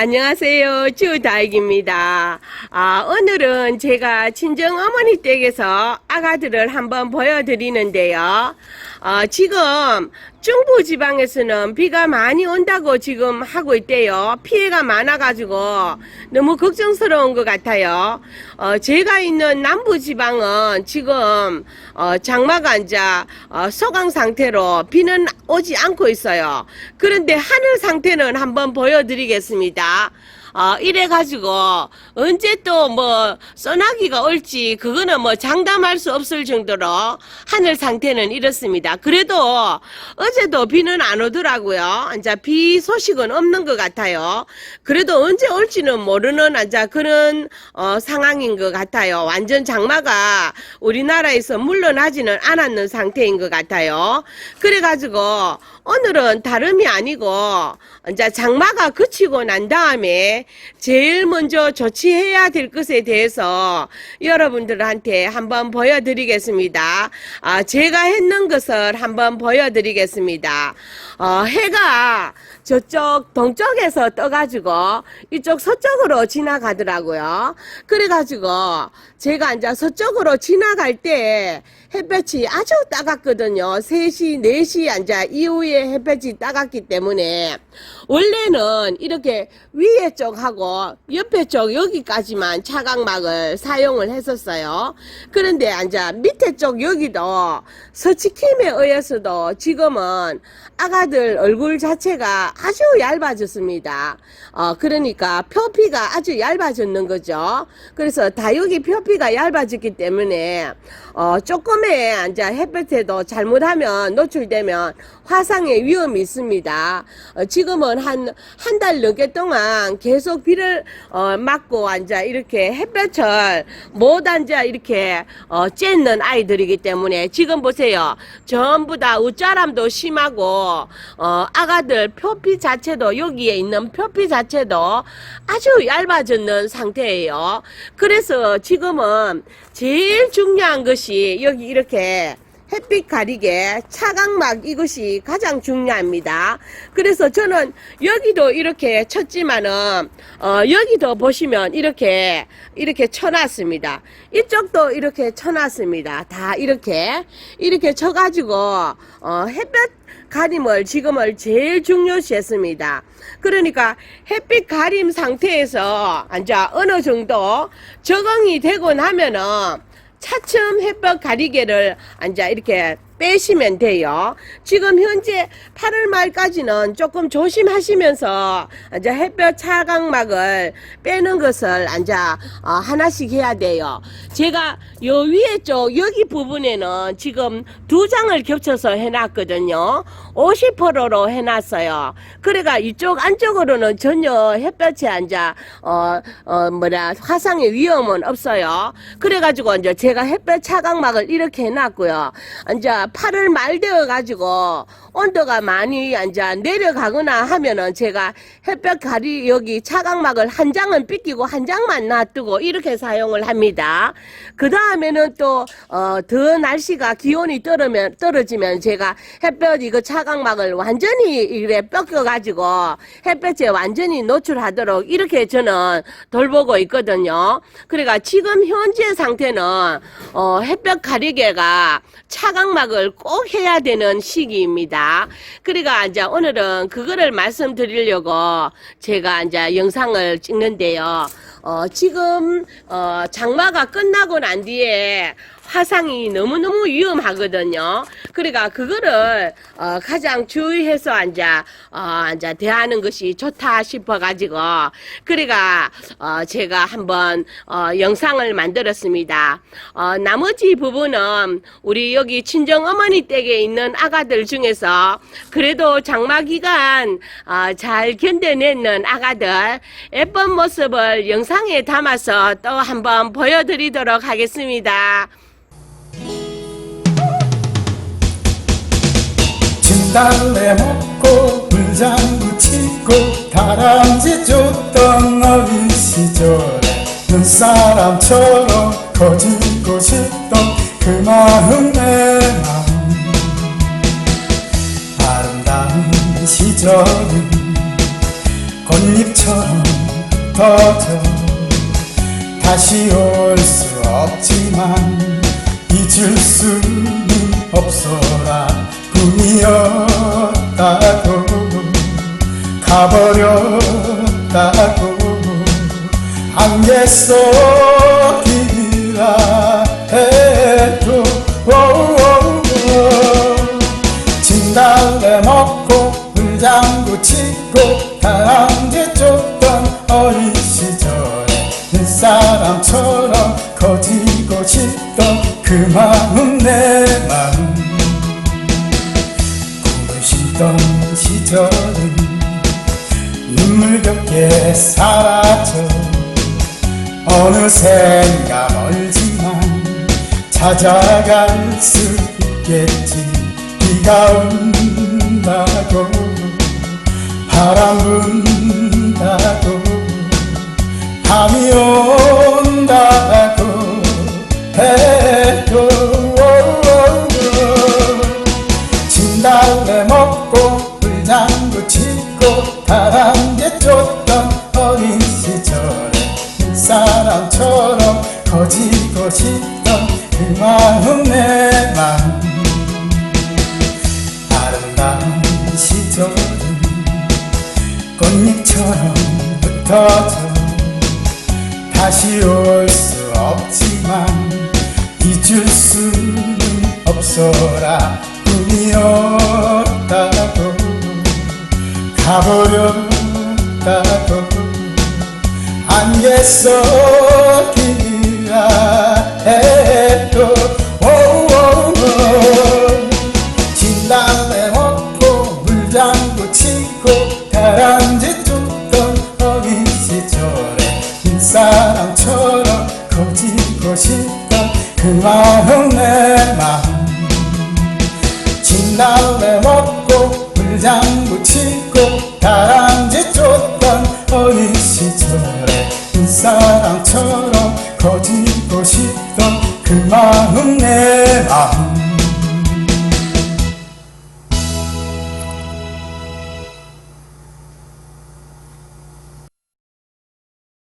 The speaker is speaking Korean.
안녕하세요. 주다익입니다. 아, 오늘은 제가 친정 어머니 댁에서 아가들을 한번 보여드리는데요. 어, 지금 중부 지방에서는 비가 많이 온다고 지금 하고 있대요. 피해가 많아가지고 너무 걱정스러운 것 같아요. 어, 제가 있는 남부 지방은 지금 어, 장마가 이제 어, 소강 상태로 비는 오지 않고 있어요. 그런데 하늘 상태는 한번 보여드리겠습니다. 어, 이래가지고, 언제 또 뭐, 소나기가 올지, 그거는 뭐 장담할 수 없을 정도로 하늘 상태는 이렇습니다. 그래도 어제도 비는 안 오더라고요. 이제 비 소식은 없는 것 같아요. 그래도 언제 올지는 모르는 이제 그런 어, 상황인 것 같아요. 완전 장마가 우리나라에서 물러나지는 않았는 상태인 것 같아요. 그래가지고 오늘은 다름이 아니고 이제 장마가 그치고 난 다음에 제일 먼저 조치해야 될 것에 대해서 여러분들한테 한번 보여드리겠습니다. 아, 제가 했는 것을 한번 보여드리겠습니다. 어, 해가 저쪽 동쪽에서 떠가지고 이쪽 서쪽으로 지나가더라고요. 그래가지고 제가 이제 서쪽으로 지나갈 때 햇볕이 아주 따갑거든요. 3시, 4시 이제 이후에 햇볕이 따갑기 때문에 원래는 이렇게 위에 쪽하고 옆에 쪽 여기까지만 차광막을 사용을 했었어요. 그런데 이제 밑에 쪽 여기도 서치킴에 의해서도 지금은 아가들 얼굴 자체가 아주 얇아졌습니다. 어, 그러니까 표피가 아주 얇아졌는 거죠. 그래서 다육이 표피가 얇아졌기 때문에 어, 조금의 이제 햇볕에도 잘못하면 노출되면 화상 의 위험이 있습니다. 어, 지금은 한 한 달 넘게 동안 계속 비를 어, 맞고 앉아 이렇게 햇볕을 못 앉아 이렇게 어, 쬐는 아이들이기 때문에 지금 보세요. 전부 다 우짜람도 심하고 어, 아가들 표피 자체도 여기에 있는 표피 자체도 아주 얇아졌는 상태예요. 그래서 지금은 제일 중요한 것이 여기 이렇게 햇빛 가리개 차광막 이것이 가장 중요합니다. 그래서 저는 여기도 이렇게 쳤지만은 어 여기도 보시면 이렇게 이렇게 쳐놨습니다. 이쪽도 이렇게 쳐놨습니다. 다 이렇게 이렇게 쳐가지고 어 햇볕 가림을 지금을 제일 중요시했습니다. 그러니까 햇빛 가림 상태에서 이제 어느 정도 적응이 되고 나면은 차츰 햇볕 가리개를 앉아 이렇게 빼시면 돼요. 지금 현재 8월 말까지는 조금 조심하시면서 이제 햇볕 차광막을 빼는 것을 앉아 어, 하나씩 해야 돼요. 제가 요 위에 쪽 여기 부분에는 지금 두 장을 겹쳐서 해놨거든요. 50%로 해놨어요. 그래가 이쪽 안쪽으로는 전혀 햇볕에 앉아 어, 어 뭐라 화상의 위험은 없어요. 그래가지고 이제 제가 햇볕 차광막을 이렇게 해놨고요. 이제 8월 말 되어 가지고 온도가 많이 이제 내려가거나 하면은 제가 햇볕 가리 여기 차광막을 한 장은 삐끼고 한 장만 놔두고 이렇게 사용을 합니다. 그 다음에는 또 어 더 날씨가 기온이 떨어면 떨어지면 제가 햇볕 이거 차광막을 완전히 이래 뺏겨 가지고 햇볕에 완전히 노출하도록 이렇게 저는 돌보고 있거든요. 그러니까 지금 현재 상태는 어 햇볕 가리개가 차광막을 꼭 해야 되는 시기입니다. 그러니까 이제 오늘은 그거를 말씀드리려고 제가 이제 영상을 찍는데요. 어, 지금 어, 장마가 끝나고 난 뒤에 화상이 너무너무 위험하거든요. 그러니까 그거를 어, 가장 주의해서 앉아 어, 앉아 대하는 것이 좋다 싶어 가지고 그러니까 어, 제가 한번 어, 영상을 만들었습니다. 어, 나머지 부분은 우리 여기 친정 어머니 댁에 있는 아가들 중에서 그래도 장마 기간 어, 잘 견뎌내는 아가들 예쁜 모습을 영상에 담아서 또 한번 보여드리도록 하겠습니다. 달래 먹고 불장구 치고 다람쥐 쫓던 어린 시절에 눈사람처럼 커지고 싶던 그 마음 내 마음 아름다운 시절은 꽃잎처럼 흩어져 다시 올 수 없지만 잊을 수는 없어라 꿈이었다고 가버렸다고 안개 속이라 해도. 진달래 심던 시절은 눈물겹게 사라져. 어느샌가 멀지만 찾아갈 수 있겠지. 비가 온다고 바람 분다고. 밤이 온다 마음 내 마음 아름다운 시절은 꽃잎처럼 흩어져 다시 올 수 없지만 잊을 수는 없어라. 꿈이었다고 가버렸다고 안개 속이라 커지고 싶던 그 마음 내 마음. 진달래 먹고 물장구 치고 다람쥐 쫓던 어린 시절에 사랑처럼 커지고 싶던 그 마음 내 마음.